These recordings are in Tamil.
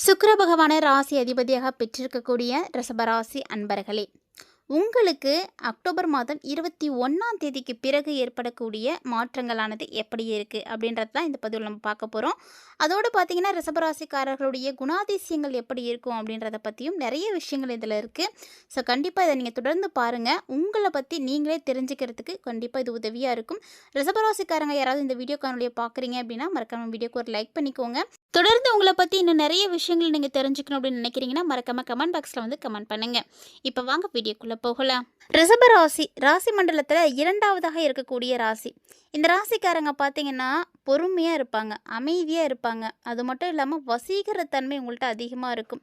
சுக்கர பகவானை ராசி அதிபதியாக பெற்றிருக்கக்கூடிய ரிஷபராசி அன்பர்களே உங்களுக்கு அக்டோபர் மாதம் இருபத்தி ஒன்றாம் தேதிக்கு பிறகு ஏற்படக்கூடிய மாற்றங்களானது எப்படி இருக்குது அப்படின்றது தான் இந்த பதிவில் நம்ம பார்க்க போகிறோம் அதோடு பார்த்திங்கன்னா ரிசபராசிக்காரர்களுடைய குணாதிசயங்கள் எப்படி இருக்கும் அப்படின்றத பற்றியும் நிறைய விஷயங்கள் இதில் இருக்குது ஸோ கண்டிப்பாக இதை நீங்கள் தொடர்ந்து பாருங்கள் உங்களை பற்றி நீங்களே தெரிஞ்சுக்கிறதுக்கு கண்டிப்பாக இது உதவியாக இருக்கும். ரிசபராசிக்காரங்க யாராவது இந்த வீடியோ காணொலியை பார்க்குறீங்க அப்படின்னா மறக்காம வீடியோக்கு ஒரு லைக் பண்ணிக்கோங்க. தொடர்ந்து உங்களை பற்றி இன்னும் நிறைய விஷயங்கள் நீங்கள் தெரிஞ்சுக்கணும் அப்படின்னு நினைக்கிறீங்கன்னா மறக்காம கமெண்ட் பாக்ஸில் வந்து கமெண்ட் பண்ணுங்கள் இப்போ வாங்க வீடியோக்குள்ளே போகலாம். ரிஷப ராசி ராசி மண்டலத்தில் இரண்டாவதாக இருக்கக்கூடிய ராசி. இந்த ராசிக்காரங்க பார்த்தீங்கன்னா பொறுமையாக இருப்பாங்க அமைதியாக இருப்பாங்க. அது மட்டும் இல்லாமல் வசீகரத்தன்மை உங்கள்கிட்ட அதிகமாக இருக்கும்.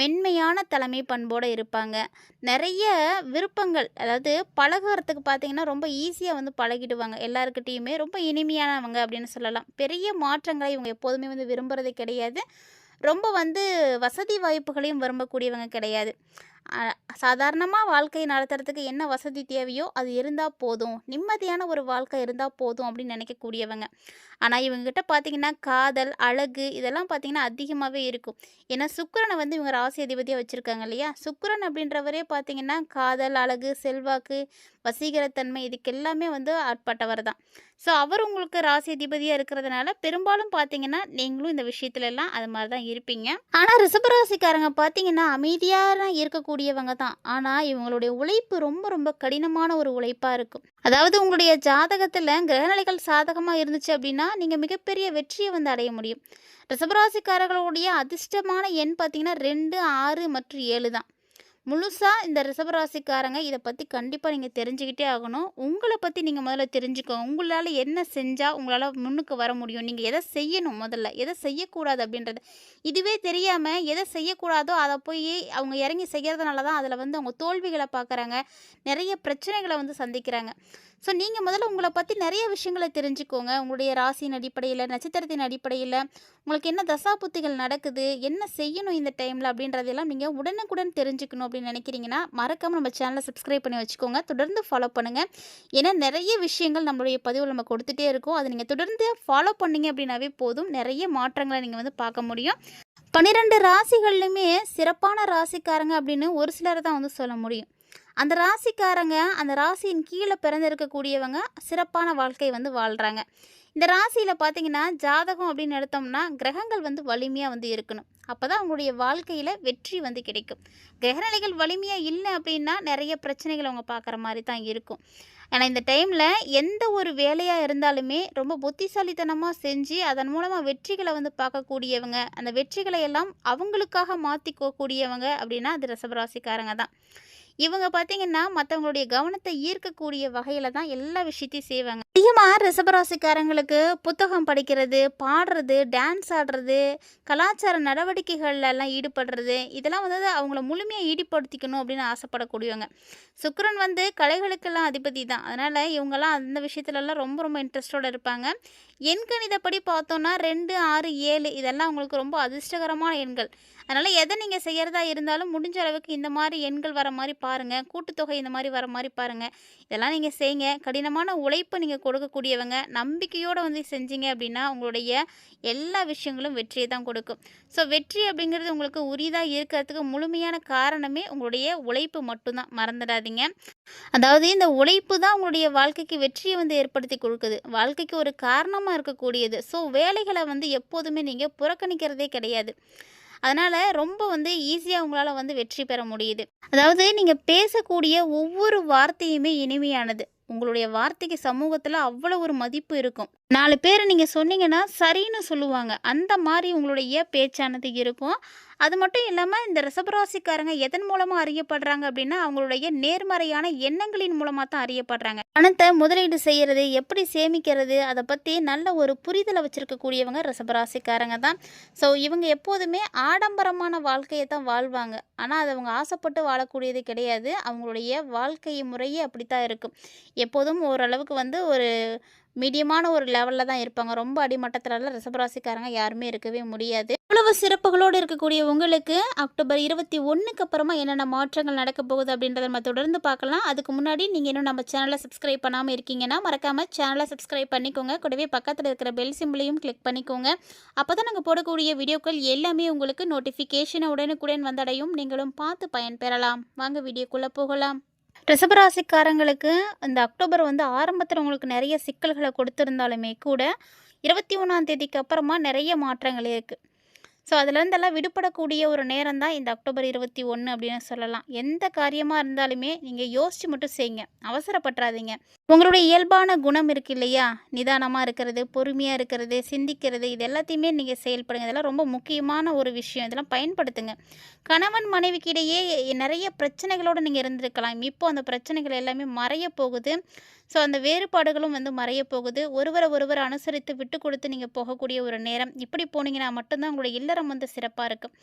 மென்மையான தலைமை பண்போடு இருப்பாங்க. நிறைய விருப்பங்கள் அதாவது பழகுறதுக்கு பார்த்தீங்கன்னா ரொம்ப ஈஸியாக வந்து பழகிடுவாங்க. எல்லாருக்கிட்டேயுமே ரொம்ப இனிமையானவங்க அப்படின்னு சொல்லலாம். பெரிய மாற்றங்களை இவங்க எப்போதுமே வந்து விரும்புறது கிடையாது. ரொம்ப வந்து வசதி வாய்ப்புகளையும் விரும்பக்கூடியவங்க கிடையாது. சாதாரணமாக வாழ்க்கை நடத்துறதுக்கு என்ன வசதி தேவையோ அது இருந்தால் போதும். நிம்மதியான ஒரு வாழ்க்கை இருந்தால் போதும் அப்படின்னு நினைக்கக்கூடியவங்க. ஆனால் இவங்ககிட்ட பார்த்தீங்கன்னா காதல் அழகு இதெல்லாம் பார்த்தீங்கன்னா அதிகமாகவே இருக்கும். ஏன்னா சுக்கரனை வந்து இவங்க ராசி அதிபதியாக வச்சுருக்காங்க இல்லையா? சுக்கரன் அப்படின்றவரே பார்த்தீங்கன்னா காதல் அழகு செல்வாக்கு வசீகரத்தன்மை இதுக்கு எல்லாமே வந்து ஆட்பட்டவர் தான். ஸோ அவர் உங்களுக்கு ராசி அதிபதியாக இருக்கிறதுனால பெரும்பாலும் பார்த்தீங்கன்னா நீங்களும் இந்த விஷயத்துல எல்லாம் அது மாதிரி தான் இருப்பீங்க. ஆனால் ரிஷபராசிக்காரங்க பார்த்தீங்கன்னா அமைதியாக இருக்கக்கூடியவங்க தான். ஆனால் இவங்களுடைய உழைப்பு ரொம்ப ரொம்ப கடினமான ஒரு உழைப்பாக இருக்கும். அதாவது உங்களுடைய ஜாதகத்தில் கிரகநிலைகள் சாதகமாக இருந்துச்சு அப்படின்னா நீங்கள் மிகப்பெரிய வெற்றியை வந்து அடைய முடியும். ரிசபராசிக்காரர்களுடைய அதிர்ஷ்டமான எண் பார்த்தீங்கன்னா ரெண்டு ஆறு மற்றும் ஏழு தான். முழுசாக இந்த ரிஷபராசிக்காரங்க இதை பற்றி கண்டிப்பாக நீங்கள் தெரிஞ்சுக்கிட்டே ஆகணும். உங்களை பற்றி நீங்கள் முதல்ல தெரிஞ்சுக்கோங்க உங்களால் என்ன செஞ்சால் உங்களால் முன்னுக்கு வர முடியும். நீங்கள் எதை செய்யணும் முதல்ல? எதை செய்யக்கூடாது அப்படின்றது. இதுவே தெரியாமல் எதை செய்யக்கூடாதோ அதை போய் அவங்க இறங்கி செய்கிறதுனால தான் அதில் வந்து அவங்க தோல்விகளை பார்க்குறாங்க. நிறைய பிரச்சனைகளை வந்து சந்திக்கிறாங்க. ஸோ நீங்கள் முதல்ல உங்களை பற்றி நிறைய விஷயங்களை தெரிஞ்சுக்கோங்க. உங்களுடைய ராசியின் அடிப்படையில் நட்சத்திரத்தின் அடிப்படையில் உங்களுக்கு என்ன தசாபுத்திகள் நடக்குது என்ன செய்யணும் இந்த டைமில் அப்படின்றதெல்லாம் நீங்கள் உடனுக்குடன் தெரிஞ்சுக்கணும் அப்படின்னு நினைக்கிறீங்கன்னா மறக்காமல் நம்ம சேனலை சப்ஸ்கிரைப் பண்ணி வச்சுக்கோங்க. தொடர்ந்து ஃபாலோ பண்ணுங்கள் ஏன்னா நிறைய விஷயங்கள் நம்மளுடைய பதிவில் நம்ம கொடுத்துட்டே இருக்கோம். அதை நீங்கள் தொடர்ந்து ஃபாலோ பண்ணீங்க அப்படின்னாவே போதும். நிறைய மாற்றங்களை நீங்கள் வந்து பார்க்க முடியும். பன்னிரெண்டு ராசிகள்லையுமே சிறப்பான ராசிக்காரங்க அப்படின்னு ஒரு சிலரை தான் வந்து சொல்ல முடியும். அந்த ராசிக்காரங்க அந்த ராசியின் கீழே பிறந்திருக்கக்கூடியவங்க சிறப்பான வாழ்க்கை வந்து வாழ்கிறாங்க இந்த ராசியில் பார்த்தீங்கன்னா ஜாதகம் அப்படின்னு எடுத்தோம்னா கிரகங்கள் வந்து வலிமையாக வந்து இருக்கணும். அப்போ தான் அவங்களுடைய வாழ்க்கையில் வெற்றி வந்து கிடைக்கும். கிரகநிலைகள் வலிமையாக இல்லை அப்படின்னா நிறைய பிரச்சனைகள் அவங்க பார்க்குற மாதிரி தான் இருக்கும். ஏன்னா இந்த டைமில் எந்த ஒரு வேலையாக இருந்தாலுமே ரொம்ப புத்திசாலித்தனமாக செஞ்சு அதன் மூலமாக வெற்றிகளை வந்து பார்க்கக்கூடியவங்க அந்த வெற்றிகளை எல்லாம் அவங்களுக்காக மாற்றிக்கக்கூடியவங்க அப்படின்னா அது ரசபராசிக்காரங்க தான். இவங்க பார்த்தீங்கன்னா மற்றவங்களுடைய கவனத்தை ஈர்க்கக்கூடிய வகையில் தான் எல்லா விஷயத்தையும் செய்வாங்க. அதிகமாக ரிசபராசிக்காரங்களுக்கு புத்தகம் படிக்கிறது பாடுறது டான்ஸ் ஆடுறது கலாச்சார நடவடிக்கைகள்லாம் ஈடுபடுறது இதெல்லாம் வந்து அவங்கள முழுமையாக ஈடுபடுத்திக்கணும் அப்படின்னு ஆசைப்படக்கூடியவங்க. சுக்கரன் வந்து கலைகளுக்கெல்லாம் அதிபதி தான். அதனால் இவங்கெல்லாம் அந்த விஷயத்துலலாம் ரொம்ப ரொம்ப இன்ட்ரெஸ்டோடு இருப்பாங்க. எண்கணிதப்படி பார்த்தோன்னா ரெண்டு ஆறு ஏழு இதெல்லாம் அவங்களுக்கு ரொம்ப அதிர்ஷ்டகரமான எண்கள். அதனால் எதை நீங்கள் செய்கிறதா இருந்தாலும் முடிஞ்ச அளவுக்கு இந்த மாதிரி எண்கள் வர மாதிரி பாருங்கள் கூட்டுத்தொகை இந்த மாதிரி வர மாதிரி பாருங்கள் இதெல்லாம் நீங்கள் செய்யுங்க கடினமான உழைப்பை நீங்கள் கொடுக்கக்கூடியவங்க. நம்பிக்கையோடு வந்து செஞ்சீங்க அப்படின்னா உங்களுடைய எல்லா விஷயங்களும் வெற்றியை தான் கொடுக்கும். ஸோ வெற்றி அப்படிங்கிறது உங்களுக்கு உரிதாக இருக்கிறதுக்கு முழுமையான காரணமே உங்களுடைய உழைப்பு மட்டும்தான். மறந்துடாதீங்க. அதாவது இந்த உழைப்பு தான் உங்களுடைய வாழ்க்கைக்கு வெற்றியை வந்து ஏற்படுத்தி கொடுக்குது. வாழ்க்கைக்கு ஒரு காரணமாக இருக்கக்கூடியது. ஸோ வேலைகளை வந்து எப்போதுமே நீங்கள் புறக்கணிக்கிறதே கிடையாது. அதனால் ரொம்ப வந்து ஈஸியாக உங்களால் வந்து வெற்றி பெற முடியுது. அதாவது நீங்கள் பேசக்கூடிய ஒவ்வொரு வார்த்தையுமே இனிமையானது. உங்களுடைய வார்த்தைக்கு சமூகத்தில் அவ்வளோ ஒரு மதிப்பு இருக்கும். நாலு பேர் நீங்கள் சொன்னீங்கன்னா சரின்னு சொல்லுவாங்க. அந்த மாதிரி உங்களுடைய பேச்சானது இருக்கும். அது மட்டும் இல்லாமல் இந்த ரிசபராசிக்காரங்க எதன் மூலமாக அறியப்படுறாங்க அப்படின்னா அவங்களுடைய நேர்மறையான எண்ணங்களின் மூலமாக தான் அறியப்படுறாங்க. பணத்தை முதலீடு செய்கிறது எப்படி சேமிக்கிறது அதை பற்றி நல்ல ஒரு புரிதலை வச்சுருக்கக்கூடியவங்க ரிசபராசிக்காரங்க தான். ஸோ இவங்க எப்போதுமே ஆடம்பரமான வாழ்க்கையை தான் வாழ்வாங்க. ஆனால் அது அவங்க ஆசைப்பட்டு வாழக்கூடியது கிடையாது. அவங்களுடைய வாழ்க்கை முறையே அப்படி தான் இருக்கும். எப்போதும் ஓரளவுக்கு வந்து ஒரு மீடியமான ஒரு லெவலில் தான் இருப்பாங்க. ரொம்ப அடிமட்டத்துலலாம் ரிசபராசிக்காரங்க யாருமே இருக்கவே முடியாது. இவ்வளவு சிறப்புகளோடு இருக்கக்கூடிய உங்களுக்கு அக்டோபர் இருபத்தி ஒன்றுக்கு அப்புறமா என்னென்ன மாற்றங்கள் நடக்க போகுது அப்படின்றத நம்ம தொடர்ந்து பார்க்கலாம். அதுக்கு முன்னாடி நீங்கள் இன்னும் நம்ம சேனலை சப்ஸ்கிரைப் பண்ணாமல் இருக்கீங்கன்னா மறக்காமல் சேனலை சப்ஸ்கிரைப் பண்ணிக்கோங்க. கூடவே பக்கத்தில் இருக்கிற பெல் சிம்பிளையும் கிளிக் பண்ணிக்கோங்க. அப்போ தான் நாங்கள் போடக்கூடிய வீடியோக்கள் எல்லாமே உங்களுக்கு நோட்டிஃபிகேஷனை உடனுக்குடன் வந்தடையும். நீங்களும் பார்த்து பயன்பெறலாம் வாங்க வீடியோக்குள்ளே போகலாம். ரிசபராசிக்காரங்களுக்கு இந்த அக்டோபர் வந்து ஆரம்பத்தில் உங்களுக்கு நிறைய சிக்கல்களை கொடுத்துருந்தாலுமே கூட இருபத்தி ஒன்றாம் தேதிக்கு அப்புறமா நிறைய மாற்றங்கள் இருக்குது ஸோ அதுலேருந்தெல்லாம் விடுபடக்கூடிய ஒரு நேரம் தான் இந்த அக்டோபர் இருபத்தி ஒன்று அப்படின்னு சொல்லலாம். எந்த காரியமாக இருந்தாலுமே நீங்கள் யோசித்து மட்டும் செய்யுங்க அவசரப்பட்டுறாதீங்க உங்களுடைய இயல்பான குணம் இருக்கு இல்லையா? நிதானமாக இருக்கிறது பொறுமையாக இருக்கிறது சிந்திக்கிறது இது எல்லாத்தையுமே நீங்கள் செயல்படுங்க. இதெல்லாம் ரொம்ப முக்கியமான ஒரு விஷயம். இதெல்லாம் பயன்படுத்துங்க. கணவன் மனைவிக்கு இடையே நிறைய பிரச்சனைகளோடு நீங்கள் இருந்திருக்கலாம். இப்போ அந்த பிரச்சனைகள் எல்லாமே மறைய போகுது. ஸோ அந்த வேறுபாடுகளும் வந்து மறைய போகுது. ஒருவரை ஒருவர் அனுசரித்து விட்டு கொடுத்து நீங்கள் போகக்கூடிய ஒரு நேரம். இப்படி போனீங்கன்னா மட்டும்தான் உங்களுடைய இல்லறம் வந்து சிறப்பாக இருக்கும்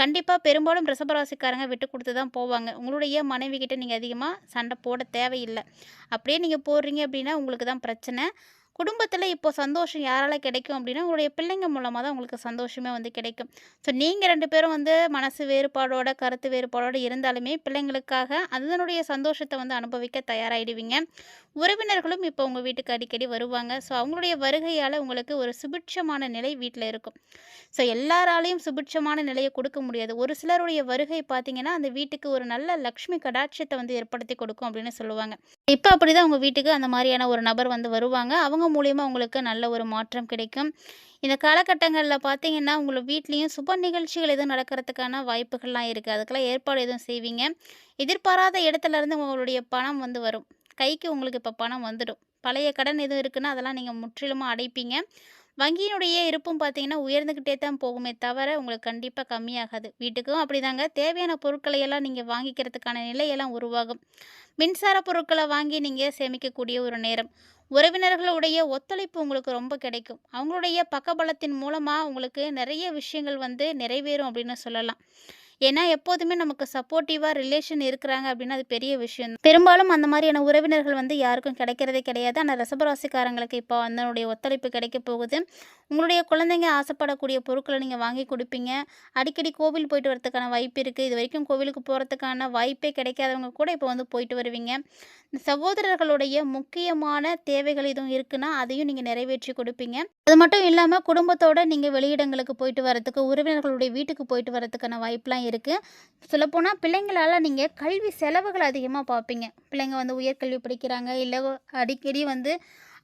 கண்டிப்பாக பெரும்பாலும் ரிஷபராசிக்காரங்க விட்டு கொடுத்து தான் போவாங்க. உங்களுடைய மனைவி கிட்டே நீங்கள் அதிகமாக சண்டை போட தேவையில்லை. அப்படியே நீங்கள் போடுறீங்க அப்படின்னா உங்களுக்கு தான் பிரச்சனை. குடும்பத்தில் இப்போ சந்தோஷம் யாரால் கிடைக்கும் அப்படின்னா உங்களுடைய பிள்ளைங்க மூலமாக தான் உங்களுக்கு சந்தோஷமே வந்து கிடைக்கும். ஸோ நீங்கள் ரெண்டு பேரும் வந்து மனசு வேறுபாடோட கருத்து வேறுபாடோடு இருந்தாலுமே பிள்ளைங்களுக்காக அதனுடைய சந்தோஷத்தை வந்து அனுபவிக்க தயாராகிடுவீங்க உறவினர்களும் இப்போ உங்கள் வீட்டுக்கு அடிக்கடி வருவாங்க. ஸோ அவங்களுடைய வருகையால் உங்களுக்கு ஒரு சுபிட்சமான நிலை வீட்டில் இருக்கும். ஸோ எல்லாராலையும் சுபிட்சமான நிலையை கொடுக்க முடியாது. ஒரு சிலருடைய வருகை பார்த்தீங்கன்னா அந்த வீட்டுக்கு ஒரு நல்ல லக்ஷ்மி கடாட்சத்தை வந்து ஏற்படுத்தி கொடுக்கும் அப்படின்னு சொல்லுவாங்க. இப்போ அப்படி தான் உங்கள் வீட்டுக்கு அந்த மாதிரியான ஒரு நபர் வந்து வருவாங்க. அவங்க மூலியமாக உங்களுக்கு நல்ல ஒரு மாற்றம் கிடைக்கும். இந்த காலகட்டங்களில் பார்த்தீங்கன்னா உங்களை வீட்லேயும் சுப நிகழ்ச்சிகள் எதுவும் நடக்கிறதுக்கான வாய்ப்புகள்லாம் இருக்குது அதுக்கெல்லாம் ஏற்பாடு எதுவும் செய்வீங்க. எதிர்பாராத இடத்துல இருந்து உங்களுடைய பணம் வந்து வரும். கைக்கு உங்களுக்கு இப்போ பணம் வந்துடும். பழைய கடன் எதுவும் இருக்குன்னா அதெல்லாம் நீங்கள் முற்றிலுமாக அடைப்பீங்க. வங்கியினுடைய இருப்பும் பார்த்தீங்கன்னா உயர்ந்துக்கிட்டே தான் போகுமே தவிர உங்களுக்கு கண்டிப்பாக கம்மியாகாது. வீட்டுக்கும் அப்படி தாங்க தேவையான பொருட்களை எல்லாம் நீங்கள் வாங்கிக்கிறதுக்கான நிலையெல்லாம் உருவாகும். மின்சார பொருட்களை வாங்கி நீங்கள் சேமிக்கக்கூடிய ஒரு நேரம். உறவினர்களுடைய ஒத்துழைப்பு உங்களுக்கு ரொம்ப கிடைக்கும். அவங்களுடைய பக்கபலத்தின் மூலமாக உங்களுக்கு நிறைய விஷயங்கள் வந்து நிறைவேறும் அப்படின்னு சொல்லலாம். ஏன்னா எப்போதுமே நமக்கு சப்போர்ட்டிவாக ரிலேஷன் இருக்கிறாங்க அப்படின்னா அது பெரிய விஷயம் பெரும்பாலும் அந்த மாதிரியான உறவினர்கள் வந்து யாருக்கும் கிடைக்கிறதே கிடையாது. ஆனால் ரசபராசிக்காரங்களுக்கு இப்போ அதனுடைய ஒத்துழைப்பு கிடைக்க போகுது. உங்களுடைய குழந்தைங்க ஆசைப்படக்கூடிய பொருட்களை நீங்கள் வாங்கி கொடுப்பீங்க. அடிக்கடி கோவில் போயிட்டு வரதுக்கான வாய்ப்பு இருக்குது இது வரைக்கும் கோவிலுக்கு போகிறதுக்கான வாய்ப்பே கிடைக்காதவங்க கூட இப்போ வந்து போயிட்டு வருவீங்க. சகோதரர்களுடைய முக்கியமான தேவைகள் எதுவும் இருக்குன்னா அதையும் நீங்கள் நிறைவேற்றி கொடுப்பீங்க. அது மட்டும் இல்லாமல் குடும்பத்தோடு நீங்கள் வெளியிடங்களுக்கு போயிட்டு வரதுக்கு உறவினர்களுடைய வீட்டுக்கு போயிட்டு வரதுக்கான வாய்ப்பெலாம் இருக்குது சொல்லப்போனால் பிள்ளைங்களால் நீங்கள் கல்வி செலவுகள் அதிகமாக பார்ப்பீங்க பிள்ளைங்க வந்து உயர்கல்வி படிக்கிறாங்க இல்லை அடிக்கடி வந்து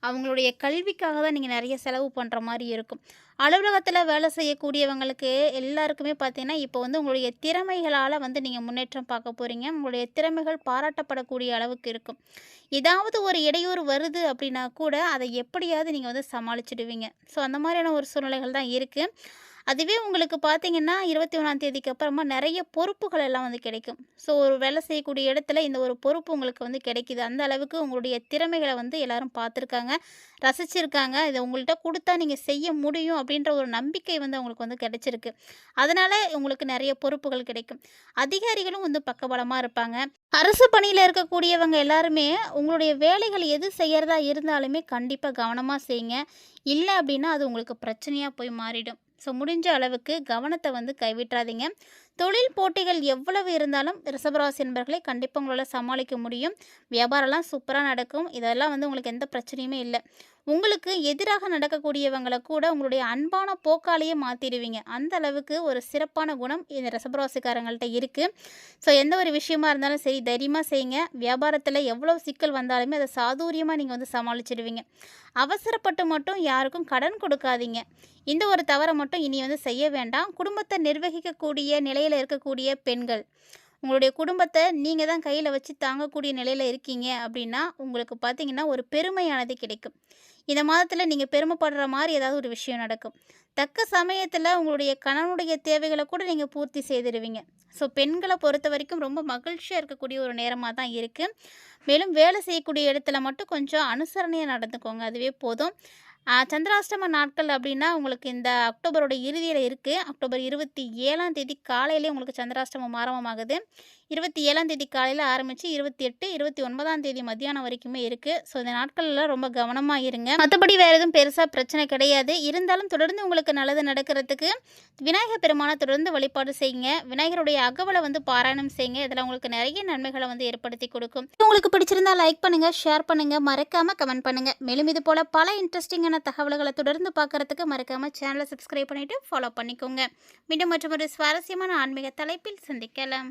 அவங்களுடைய கல்விக்காக தான் நீங்கள் நிறைய செலவு பண்ணுற மாதிரி இருக்கும். அலுவலகத்தில் வேலை செய்யக்கூடியவங்களுக்கு எல்லாருக்குமே பார்த்தீங்கன்னா இப்போ வந்து உங்களுடைய திறமைகளால் வந்து நீங்கள் முன்னேற்றம் பார்க்க போகிறீங்க உங்களுடைய திறமைகள் பாராட்டப்படக்கூடிய அளவுக்கு இருக்கும். ஏதாவது ஒரு இடையூறு வருது அப்படின்னா கூட அதை எப்படியாவது நீங்கள் வந்து சமாளிச்சிடுவீங்க. ஸோ அந்த மாதிரியான ஒரு சூழ்நிலைகள் தான் இருக்குது அதுவே உங்களுக்கு பார்த்தீங்கன்னா இருபத்தி ஒன்றாம் தேதிக்கு அப்புறமா நிறைய பொறுப்புகள் எல்லாம் வந்து கிடைக்கும். ஸோ ஒரு வேலை செய்யக்கூடிய இடத்துல இந்த ஒரு பொறுப்பு உங்களுக்கு வந்து கிடைக்கிது. அந்த அளவுக்கு உங்களுடைய திறமைகளை வந்து எல்லாரும் பார்த்துருக்காங்க ரசிச்சிருக்காங்க. இதை உங்கள்கிட்ட கொடுத்தா நீங்கள் செய்ய முடியும் அப்படின்ற ஒரு நம்பிக்கை வந்து அவங்களுக்கு வந்து கிடைச்சிருக்கு. அதனால் உங்களுக்கு நிறைய பொறுப்புகள் கிடைக்கும். அதிகாரிகளும் வந்து பக்கபலமாக இருப்பாங்க. அரசு பணியில் இருக்கக்கூடியவங்க எல்லாருமே உங்களுடைய வேலைகள் எது செய்கிறதா இருந்தாலுமே கண்டிப்பாக கவனமாக செய்யுங்க. இல்லை அப்படின்னா அது உங்களுக்கு பிரச்சனையாக போய் மாறிடும். ஸோ முடிஞ்ச அளவுக்கு கவனத்தை வந்து கைவிட்றாதீங்க தொழில் போட்டிகள் எவ்வளவு இருந்தாலும் ரிஷபராசி என்பர்களை கண்டிப்பாக உங்களால் சமாளிக்க முடியும். வியாபாரம்லாம் சூப்பராக நடக்கும். இதெல்லாம் வந்து உங்களுக்கு எந்த பிரச்சனையுமே இல்லை. உங்களுக்கு எதிராக நடக்கக்கூடியவங்களை கூட உங்களுடைய அன்பான போக்காலேயே மாற்றிடுவீங்க அந்த அளவுக்கு ஒரு சிறப்பான குணம் இந்த ரசபராசிக்காரங்கள்ட்ட இருக்குது ஸோ எந்த ஒரு விஷயமா இருந்தாலும் சரி தைரியமாக செய்யுங்க. வியாபாரத்தில் எவ்வளோ சிக்கல் வந்தாலுமே அதை சாதுரியமாக நீங்கள் வந்து சமாளிச்சிடுவீங்க. அவசரப்பட்டு மட்டும் யாருக்கும் கடன் கொடுக்காதீங்க. இந்த ஒரு தவறை மட்டும் இனி வந்து செய்ய வேண்டாம். குடும்பத்தை நிர்வகிக்கக்கூடிய நிலையில் இருக்கக்கூடிய பெண்கள். உங்களுடைய குடும்பத்தை நீங்கள் தான் கையில் வச்சு தாங்கக்கூடிய நிலையில் இருக்கீங்க அப்படின்னா உங்களுக்கு பார்த்தீங்கன்னா ஒரு பெருமையானது கிடைக்கும். இந்த மாதத்தில் நீங்கள் பெருமைப்படுற மாதிரி ஏதாவது ஒரு விஷயம் நடக்கும். தக்க சமயத்தில் உங்களுடைய கணவனுடைய தேவைகளை கூட நீங்கள் பூர்த்தி செய்திருவீங்க. ஸோ பெண்களை பொறுத்த வரைக்கும் ரொம்ப மகிழ்ச்சியாக இருக்கக்கூடிய ஒரு நேரமாக தான் இருக்குது மேலும் வேலை செய்யக்கூடிய இடத்துல மட்டும் கொஞ்சம் அனுசரணையாக நடந்துக்கோங்க. அதுவே போதும். சந்திராஷ்டம நாட்கள் அப்படின்னா உங்களுக்கு இந்த அக்டோபரோட இறுதியில் இருக்குது அக்டோபர் இருபத்தி ஏழாம் தேதி காலையிலே உங்களுக்கு சந்திராஷ்டமம் ஆரம்பமாகுது. இருபத்தி ஏழாம் தேதி காலையில் ஆரம்பித்து இருபத்தி எட்டு இருபத்தி ஒன்பதாம் தேதி மத்தியானம் வரைக்குமே இருக்குது ஸோ இந்த நாட்களில் ரொம்ப கவனமாக இருங்க. மற்றபடி வேறு எதுவும் பெருசாக பிரச்சனை கிடையாது. இருந்தாலும் தொடர்ந்து உங்களுக்கு நல்லது நடக்கிறதுக்கு விநாயகர் பெருமானை தொடர்ந்து வழிபாடு செய்யுங்க. விநாயகருடைய அகவலை வந்து பாராயணம் செய்யுங்க. இதில் உங்களுக்கு நிறைய நன்மைகளை வந்து ஏற்படுத்தி கொடுக்கும். உங்களுக்கு பிடிச்சிருந்தா லைக் பண்ணுங்கள் ஷேர் பண்ணுங்கள் மறக்காமல் கமெண்ட் பண்ணுங்க. மேலும் இது போல் பல இன்ட்ரெஸ்டிங்கான தகவல்களை தொடர்ந்து பார்க்கறதுக்கு மறக்காமல் சேனலை சப்ஸ்கிரைப் பண்ணிவிட்டு ஃபாலோ பண்ணிக்கோங்க. மீண்டும் மற்றும் ஒரு சுவாரஸ்யமான ஆன்மீக தலைப்பில் சந்திக்கலாம்.